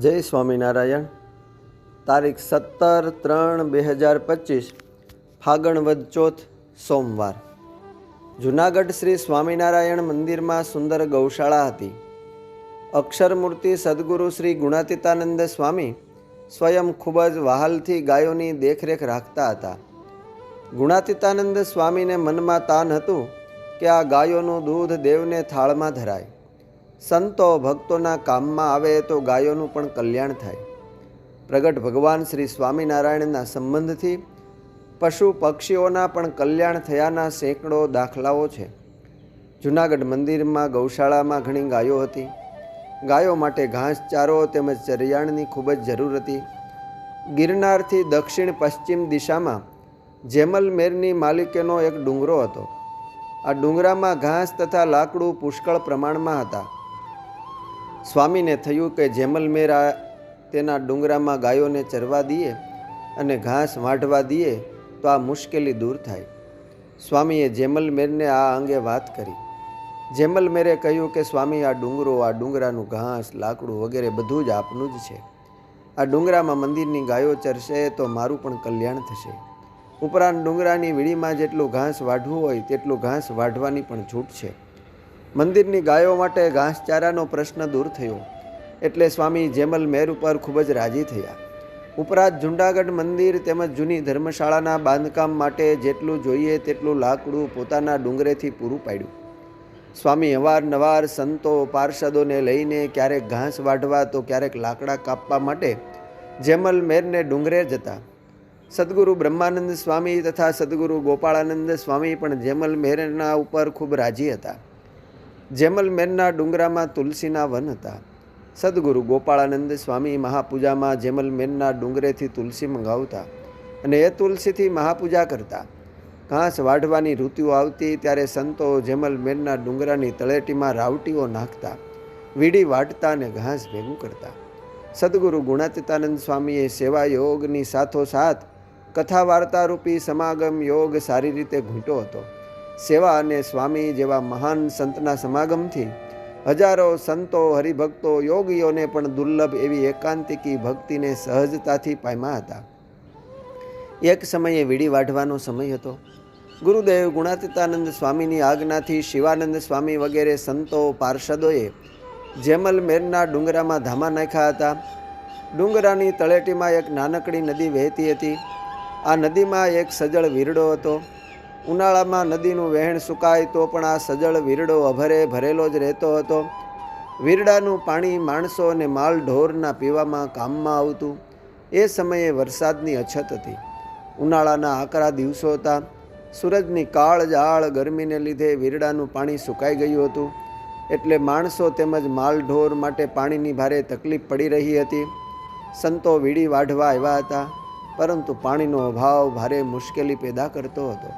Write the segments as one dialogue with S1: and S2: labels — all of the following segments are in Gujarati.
S1: જય સ્વામિનારાયણ. તારીખ સત્તર ત્રણ બે હજાર પચીસ ફાગણ વદ ચોથ, સોમવાર. જુનાગઢ શ્રી સ્વામિનારાયણ મંદિરમાં સુંદર ગૌશાળા હતી. અક્ષરમૂર્તિ સદગુરુ શ્રી ગુણાતીતાનંદ સ્વામી સ્વયં ખૂબ જ વહાલથી ગાયોની દેખરેખ રાખતા હતા. ગુણાતીતાનંદ સ્વામીને મનમાં તાન હતું કે આ ગાયોનું દૂધ દેવને થાળમાં ધરાય. સંતો ભક્તોના કામમાં આવે તો ગાયોનું પણ કલ્યાણ થાય. પ્રગટ ભગવાન શ્રી સ્વામિનારાયણના સંબંધથી પશુ પક્ષીઓના પણ કલ્યાણ થયાના સેંકડો દાખલાઓ છે. જૂનાગઢ મંદિરમાં, ગૌશાળામાં ઘણી ગાયો હતી. ગાયો માટે ઘાસચારો તેમજ ચરિયાણની ખૂબ જ જરૂર હતી. ગિરનારથી દક્ષિણ પશ્ચિમ દિશામાં જેમલમેરની માલિકેનો એક ડુંગરો હતો. આ ડુંગરામાં ઘાસ તથા લાકડું પુષ્કળ પ્રમાણમાં હતા. સ્વામીને થયું કે જેમલમેરા તેના ડુંગરામાં ગાયોને ચરવા દઈએ અને ઘાસ વાઢવા દઈએ તો આ મુશ્કેલી દૂર થાય. સ્વામીએ જેમલમેરને આ અંગે વાત કરી. જેમલમેરે કહ્યું કે, સ્વામી, આ ડુંગરો, આ ડુંગરાનું ઘાસ, લાકડું વગેરે બધું જ આપનું જ છે. આ ડુંગરામાં મંદિરની ગાયો ચરશે તો મારું પણ કલ્યાણ થશે. ઉપરાંત ડુંગરાની વીડીમાં જેટલું ઘાસ વાઢવું હોય, તેટલું ઘાસ વાઢવાની પણ છૂટ છે. મંદિરની ગાયો માટે ઘાસચારાનો પ્રશ્ન દૂર થયો. એટલે સ્વામી જેમલ મેર ઉપર ખૂબ જ રાજી થયા. ઉપરાંત જુનાગઢ મંદિર તેમજ જૂની ધર્મશાળાના બાંધકામ માટે જેટલું જોઈએ તેટલું લાકડું પોતાના ડુંગરેથી પૂરું પાડ્યું. સ્વામી અવારનવાર સંતો, પાર્ષદોને લઈને ક્યારેક ઘાસ વાઢવા તો ક્યારેક લાકડા કાપવા માટે જેમલ મેરને ડુંગરે જતા. સદગુરુ બ્રહ્માનંદ સ્વામી તથા સદગુરુ ગોપાળાનંદ સ્વામી પણ જેમલ મેરના ઉપર ખૂબ રાજી હતા. જેમલ મેરના ડુંગરામાં તુલસીના વન હતા. સદગુરુ ગોપાળાનંદ સ્વામી મહાપૂજામાં જેમલ મેરના ડુંગરેથી તુલસી મંગાવતા અને એ તુલસીથી મહાપૂજા કરતા. ઘાસ વાઢવાની ઋતુ આવતી ત્યારે સંતો જેમલ મેરના ડુંગરાની તળેટીમાં રાવટીઓ નાખતા, વીડી વાટતા અને ઘાસ ભેગું કરતા. સદગુરુ ગુણાતીતાનંદ સ્વામીએ સેવા યોગની સાથોસાથ કથા વાર્તા રૂપી સમાગમ યોગ સારી રીતે ઘૂંટો હતો. સેવા અને સ્વામી જેવા મહાન સંતના સમાગમથી હજારો સંતો, હરિભક્તો, યોગીઓને પણ દુર્લભ એવી એકાંતિકી ભક્તિને સહજતાથી પામ્યા હતા. એક સમયે વીડી વાઢવાનો સમય હતો. ગુરુદેવ ગુણાતીતાનંદ સ્વામીની આજ્ઞાથી શિવાનંદ સ્વામી વગેરે સંતો, પાર્ષદોએ જેમલમેરના ડુંગરામાં ધામા નાખ્યા હતા. ડુંગરાની તળેટીમાં એક નાનકડી નદી વહેતી હતી. આ નદીમાં એક સજળ વીરડો હતો. ઉનાળામાં નદીનું વહેણ સુકાય તો પણ આ સજળ વીરડો અભરે ભરેલો જ રહેતો હતો. વીરડાનું પાણી માણસો અને માલ ઢોરના પીવામાં કામમાં આવતું. એ સમયે વરસાદની અછત હતી. ઉનાળાના આકરા દિવસો હતા. સૂરજની કાળ જાળ ગરમીને લીધે વીરડાનું પાણી સુકાઈ ગયું હતું. એટલે માણસો તેમજ માલઢોર માટે પાણીની ભારે તકલીફ પડી રહી હતી. સંતો વીડી વાઢવા આવ્યા હતા. પરંતુ પાણીનો અભાવ ભારે મુશ્કેલી પેદા કરતો હતો.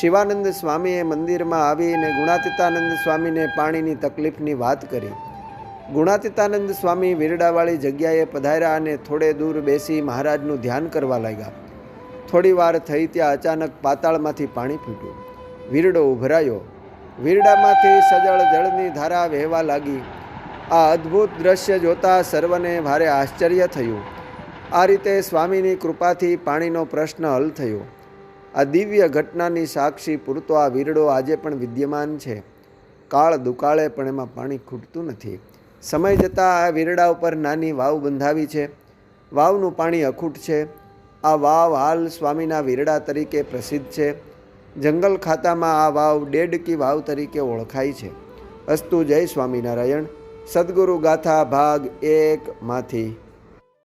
S1: શિવાનંદ સ્વામીએ મંદિરમાં આવીને ગુણાતીતાનંદ સ્વામીને પાણીની તકલીફની વાત કરી. ગુણાતીતાનંદ સ્વામી વીરડાવાળી જગ્યાએ પધાર્યા અને થોડે દૂર બેસી મહારાજનું ધ્યાન કરવા લાગ્યા. થોડી વાર થઈ ત્યાં અચાનક પાતાળમાંથી પાણી ફૂટ્યું. વીરડો ઉભરાયો. વીરડામાંથી સજળ જળની ધારા વહેવા લાગી. આ અદ્ભુત દ્રશ્ય જોતા સર્વને ભારે આશ્ચર્ય થયું. આ રીતે સ્વામીની કૃપાથી પાણીનો પ્રશ્ન હલ થયો. આ દિવ્ય ઘટનાની સાક્ષી પૂરતો આ વીરડો આજે પણ વિદ્યમાન છે. કાળ દુકાળે પણ એમાં પાણી ખૂટતું નથી. સમય જતાં આ વીરડા ઉપર નાની વાવ બંધાવી છે. વાવનું પાણી અખૂટ છે. આ વાવ હાલ સ્વામીના વીરડા તરીકે પ્રસિદ્ધ છે. જંગલ ખાતામાં આ વાવ ડેડકી વાવ તરીકે ઓળખાય છે. અસ્તુ જય સ્વામિનારાયણ. સદગુરુ ગાથા ભાગ એકમાંથી